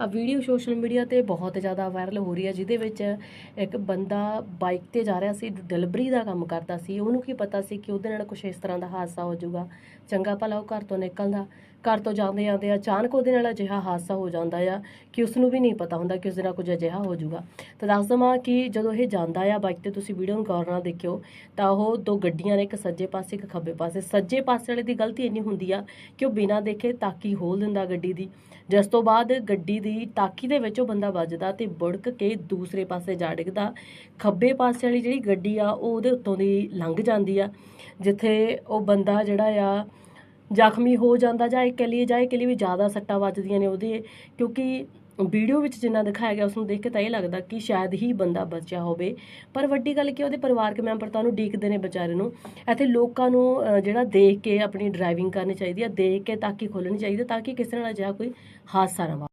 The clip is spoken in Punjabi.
ਆ ਵੀਡੀਓ ਸੋਸ਼ਲ ਮੀਡੀਆ ਤੇ ਬਹੁਤ ਜ਼ਿਆਦਾ ਵਾਇਰਲ ਹੋ ਰਹੀ ਹੈ, ਜਿਹਦੇ ਵਿੱਚ ਇੱਕ ਬੰਦਾ ਬਾਈਕ ਤੇ ਜਾ ਰਿਹਾ ਸੀ, ਡਿਲੀਵਰੀ ਦਾ ਕੰਮ ਕਰਦਾ ਸੀ। ਉਹਨੂੰ ਕੀ ਪਤਾ ਸੀ ਕਿ ਉਹਦੇ ਨਾਲ ਕੁਝ ਇਸ ਤਰ੍ਹਾਂ ਦਾ ਹਾਦਸਾ ਹੋ ਜਾਊਗਾ। ਚੰਗਾ ਭਲਾ ਉਹ ਘਰ ਤੋਂ ਨਿਕਲਦਾ। ਘਰ ਤੋਂ ਜਾਂਦੇ ਜਾਂਦੇ ਅਚਾਨਕ ਉਹਦੇ ਨਾਲ ਅਜਿਹਾ ਹਾਦਸਾ ਹੋ ਜਾਂਦਾ ਆ ਕਿ ਉਸ ਨੂੰ ਵੀ ਨਹੀਂ ਪਤਾ ਹੁੰਦਾ ਕਿ ਉਸ ਦੇ ਨਾਲ ਕੁਝ ਅਜਿਹਾ ਹੋ ਜਾਊਗਾ। ਤਾਂ ਦੱਸ ਦਵਾਂ ਕਿ ਜਦੋਂ ਇਹ ਜਾਂਦਾ ਆ ਬਾਈਕ ਤੇ, ਤੁਸੀਂ ਵੀਡੀਓ ਨੂੰ ਗੌਰ ਨਾਲ ਦੇਖਿਓ, ਤਾਂ ਉਹ ਦੋ ਗੱਡੀਆਂ ਨੇ, ਇੱਕ ਸੱਜੇ ਪਾਸੇ, ਇੱਕ ਖੱਬੇ ਪਾਸੇ। ਸੱਜੇ ਪਾਸੇ ਵਾਲੇ ਦੀ ਗਲਤੀ ਇੰਨੀ ਹੁੰਦੀ ਆ ਕਿ ਉਹ ਬਿਨਾਂ ਦੇਖੇ ਤਾਕੀ ਖੋਲ ਦਿੰਦਾ ਗੱਡੀ ਦੀ। ਜਿਸ ਤੋਂ ਬਾਅਦ ਗੱਡੀ ਦੀ ਤਾਕੀ ਦੇ ਵਿੱਚ ਉਹ ਬੰਦਾ ਵੱਜਦਾ ਤੇ ਬੁੜਕ ਕੇ ਦੂਸਰੇ ਪਾਸੇ ਜਾ ਡਿੱਗਦਾ। ਖੱਬੇ ਪਾਸੇ ਵਾਲੀ ਜਿਹੜੀ ਗੱਡੀ ਆ, ਉਹ ਉਹਦੇ ਉੱਤੋਂ ਦੀ ਲੰਘ ਜਾਂਦੀ ਆ, ਜਿੱਥੇ ਉਹ ਬੰਦਾ ਜਿਹੜਾ ਆ ਜ਼ਖਮੀ ਹੋ ਜਾਂਦਾ ਜਾਂ ਇਹ ਕਹਿ ਲਈਏ ਜਾਂ ਇਹ ਕਹਿ ਲਈਏ ਵੀ ਜ਼ਿਆਦਾ ਸੱਟਾਂ ਵੱਜਦੀਆਂ ਨੇ ਉਹਦੇ, ਕਿਉਂਕਿ ਵੀਡੀਓ ਵਿੱਚ ਜਿੰਨਾ ਦਿਖਾਇਆ ਗਿਆ ਉਸ ਨੂੰ ਦੇਖ ਕੇ ਤਾਂ ਇਹ ਲੱਗਦਾ ਕਿ ਸ਼ਾਇਦ ਹੀ ਬੰਦਾ ਬਚਿਆ ਹੋਵੇ। ਪਰ ਵੱਡੀ ਗੱਲ ਕਿ ਉਹਦੇ ਪਰਿਵਾਰਕ ਮੈਂਬਰ ਤਾਂ ਉਹਨੂੰ ਡੀਕਦੇ ਨੇ ਵਿਚਾਰੇ ਨੂੰ। ਇੱਥੇ ਲੋਕਾਂ ਨੂੰ ਜਿਹੜਾ ਦੇਖ ਕੇ ਆਪਣੀ ਡਰਾਈਵਿੰਗ ਕਰਨੀ ਚਾਹੀਦੀ ਹੈ ਦੇਖ ਕੇ ਤਾਂ ਕਿ ਖੋਲਣੀ ਚਾਹੀਦੀ ਹੈ ਤਾਂ ਕਿ ਕਿਸੇ ਨਾਲ ਅਜਿਹਾ ਕੋਈ ਹਾਦਸਾ ਨਾ